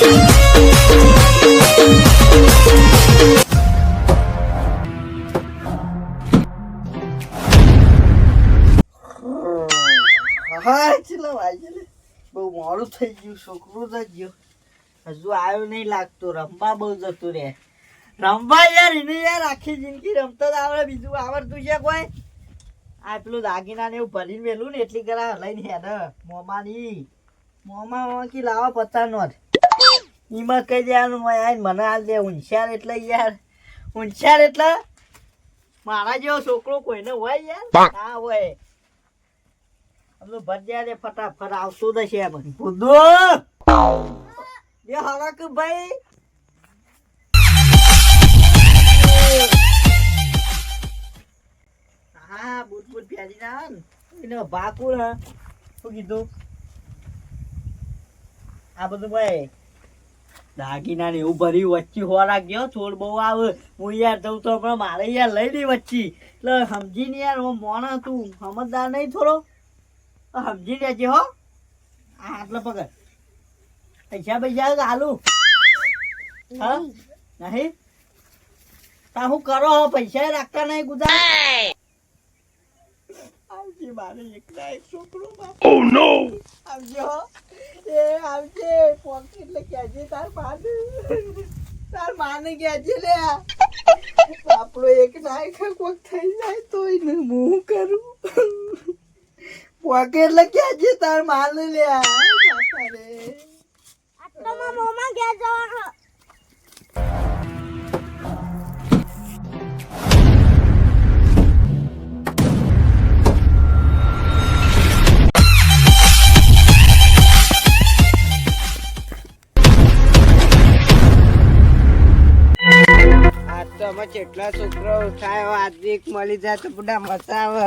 ને બહુ મોડું થઈ ગયું, છોકરો તો ગયો હજુ આવ્યો નહીં લાગતો, રમવા બહુ જતું રે રમવા યાર, એને યાર આખી જિંદગી રમતો જ બીજું આવડતું છે કોઈ? આ પેલું દાગીના ને એવું ભરીને મેલું ને, એટલી કરા લઈને હેડ. મોમાની મોમા કી લાવો પતા નોટ. ઈમાં કહી દેવાનું મને હાલ દે હોશિયાર એટલે યાર. હોશિયાર એટલે મારા જેવો છોકરો કોઈને હોય યાર? ના હોય. હમણાં ભરજ્યા રે ફટાફટ આવતું બુદ્ધુ જે હવાક ભાઈ હા બુટ બુટ પહેરી ના. એને ભાકુર હા. શું કીધું? આ બધું ભાઈ દાગીના ને એવું ભર્યું વચ્ચે ખોરાક ગયો થોડ બહુ આવે. હું યાર જઉં તો પણ મારે યાર લઈ દઈ વચ્ચે. એટલે સમજીને યાર હું મોણા તું સમજદાર નહીં થોડો. સમજી લેજે હો. હા આટલો પકડ પૈસા પૈસા આલુ હા? નહીં? તા હું કરો હો પૈસા રાખતા નહીં ગુદા આવજે મારે એકલા એક છોકરો આવજો. હો. એ આવજે પોકેટ એટલે કહેજે તાર માને. તાર માને કહેજે લે. આપણો એક ના એક કોક થઈ જાય તોય ને હું કરું? પોકેટ એટલે કહેજે તાર માને લે. બાપા રે. આજ કેટલા છોકરો થાય? આજે એક મળી જાય તો બધા મજા આવે.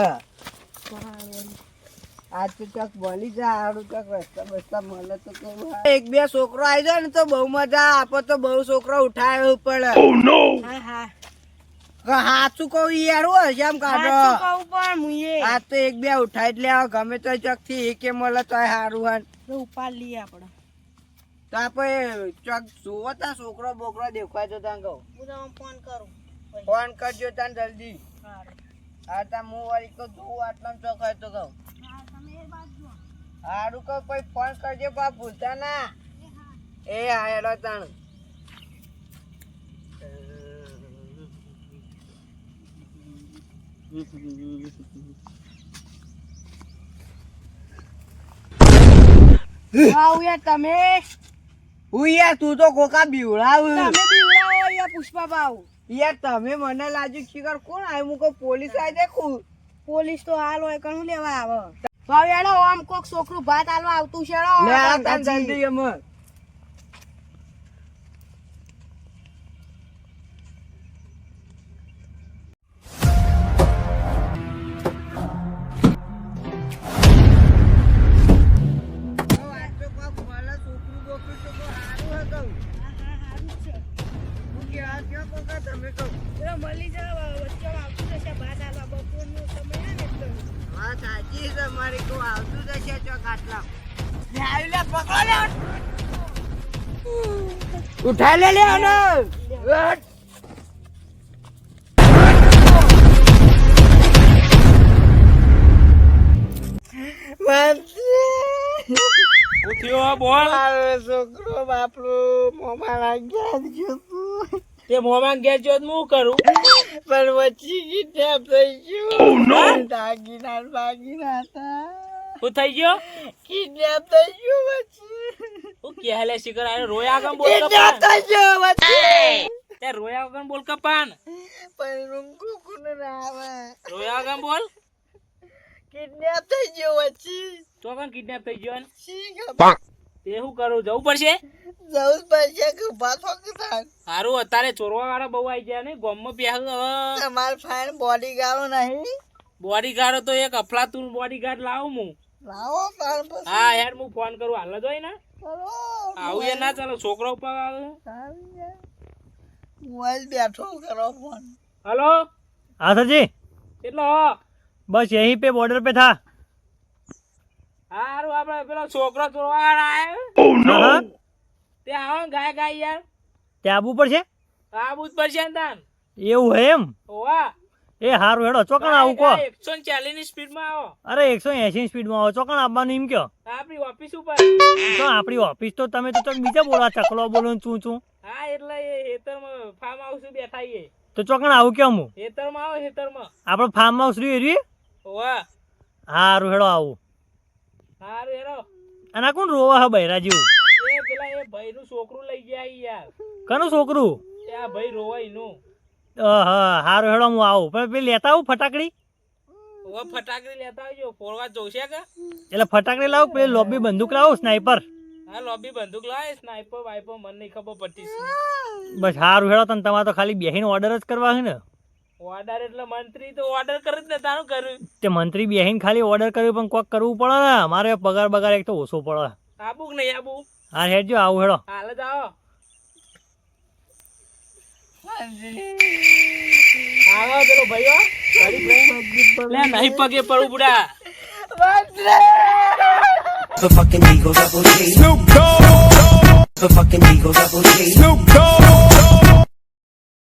આજ તો ચોક મળી જાય હારું ચોક રસ્તા બસ્તા મળે તો કેવું એક બે છોકરો આવી જાય ને તો બહુ મજા આપો તો બહુ છોકરો ઉઠાયો પડે હા હા. હાચું કહું યાર હો જેમ કાઢો. આ તો એક બે ઉઠાઈ હવે ગમે તો ચોકથી એક મળે તો સારું હન તો ઉપાડ લઈએ આપણે તો આપણે ચોક જોવો તા છોકરો બોકરો દેખાય તો ત્યાં કહું. હું તમને ફોન કરું. ફોન કરજો ત્યાં જલ્દી. હા તા હું વાળી તો જોઉં આટલા ચોક હોય તો કહું. હારું કહું કોઈ ફોન કરજો બા ભૂલતા ના. એ હા હેડો તાણ. આવ તમે. હું યાર તું તો કોકા બીવડાવ. તમે બીવડાવો યાર પુષ્પા બાઉ યાર તમે મને લાજુ શિકાર કોણ આવ્યું? હું કહું પોલીસ આવી દેખું? પોલીસ તો હાલ હોય કણું લેવા આવે. ભાવ એડો આમ કોક છોકરું ભાત હાલવા આવતું છે જલ્દી. લે અમે તમે કહો સાચી છે મારી કહું આવતું જશે ચોક આટલા લે આવી ઉઠાઈ લે લે અને છોકરો બાપડો મોમાં લાગ્યા જ જોતું તે મોમાં ઘેર જો હું કરું? પણ વચ્ચે કિડનેપ થઈ ગયું દાગીના ને બાગીના હતા. હું થઈ ગયો? કિડનેપ થઈ ગયું વચ્ચે. હું કે હેલે શિકર આયો રોયા કામ બોલ કપાન. થઈ ગયો વચ્ચે. તે રોયા આગમ બોલ કપાન. પણ રૂંગુ કુન રાવે? રોયા કામ બોલ. કિડનેપ થઈ ગયો વચ્ચે. તો ચોકન કિડનેપ થઈ ગયો? શી ખબર? તે શું કરું જવું પડશે? જવું પડશે કે ઊભા થો કે સારું અત્યારે ચોરવા વાળા બહુ આવી ગયા ને ગોમમાં પ્યાહ તમાર ફાઈન બોડી ગાર્ડ નહીં? બોડી ગાર્ડ તો એક અફલાતુન બોડી ગાર્ડ લાવું મુ લાવો તાર હા યાર હું ફોન કરું. હાલ જ હોય ને? આવું એ ના ચાલો છોકરો ઉપર આવે. મોબાઈલ બેઠો કરો ફોન હલો? હા સરજી. કેટલો બસ અહીં પે બોર્ડર પે થા. આપણે પેલો છોકરો ચોરવા આવ્યો हाँ हाँ તે આવો ગાય ગાય યાર. ત્યાં આબુ પડશે આબુ ને તાન. એવું હે એમ? ઓવા એ હારું હેડો ચોકણ આવું કો એકસો ને ચાલીસની સ્પીડમાં આવો. અરે એકસો એસી સ્પીડમાં આવો ચોકણ આવવાનું એમ કયો? આપણી ઓફિસ ઉપર. તો આપણી ઓફિસ તો તમે તો ચોક બીજા બોલા ચકલો બોલો છું ચૂં ચૂં. હા એટલે હેતર હેતરમાં ફાર્મ હાઉસ બેઠા છીએ. તો ચોકણ આવું કેમ હું? હેતરમાં આવો હેતરમાં આપણો ફાર્મ હાઉસ રહ્યું રહ્યું ઓવા હારું હેડો આવું. હારું હેરો. આના કોણ રોવા હે બૈરા જેવું એ પેલા એ ભાઈ નું છોકરું લઈ ગયા યાર. કનું છોકરું? એ આ ભાઈ રોવા એનું હા હારું હેડો હું આવું. પણ પેલી લેતા આવું ફટાકડી? ઓ ફટાકડી લેતા આવજો ફોડવા જોશે કે? એટલે ફટાકડી લાવું પેલી લોબી બંદૂક લાવું સ્નાઈપર? હા લોબી બંદૂક લાવે સ્નાઈપર વાઈપર મને નહીં ખબર પડતી બસ હારું હેડો તને તમારે તો ખાલી બેહીને ઓર્ડર જ કરવા છે ને. ઓર્ડર એટલે મંત્રી તો ઓર્ડર કરી જ ને તારું કર્યું તે મંત્રી બેહીન ખાલી ઓર્ડર કર્યું પણ કોક કરવું પડે ને. મારે પગાર બગાર એક તો ઓછો પડે. આબુ કે નહીં આબુ હા હેડજો આવું હેડો. હાલ જ આવો. આવો પેલો ભાઈઓ લે નહીં પગે પડું. બુડા The fucking Eagle Double G. Snoop Dogg. The fucking Eagle Double G. Snoop Dogg.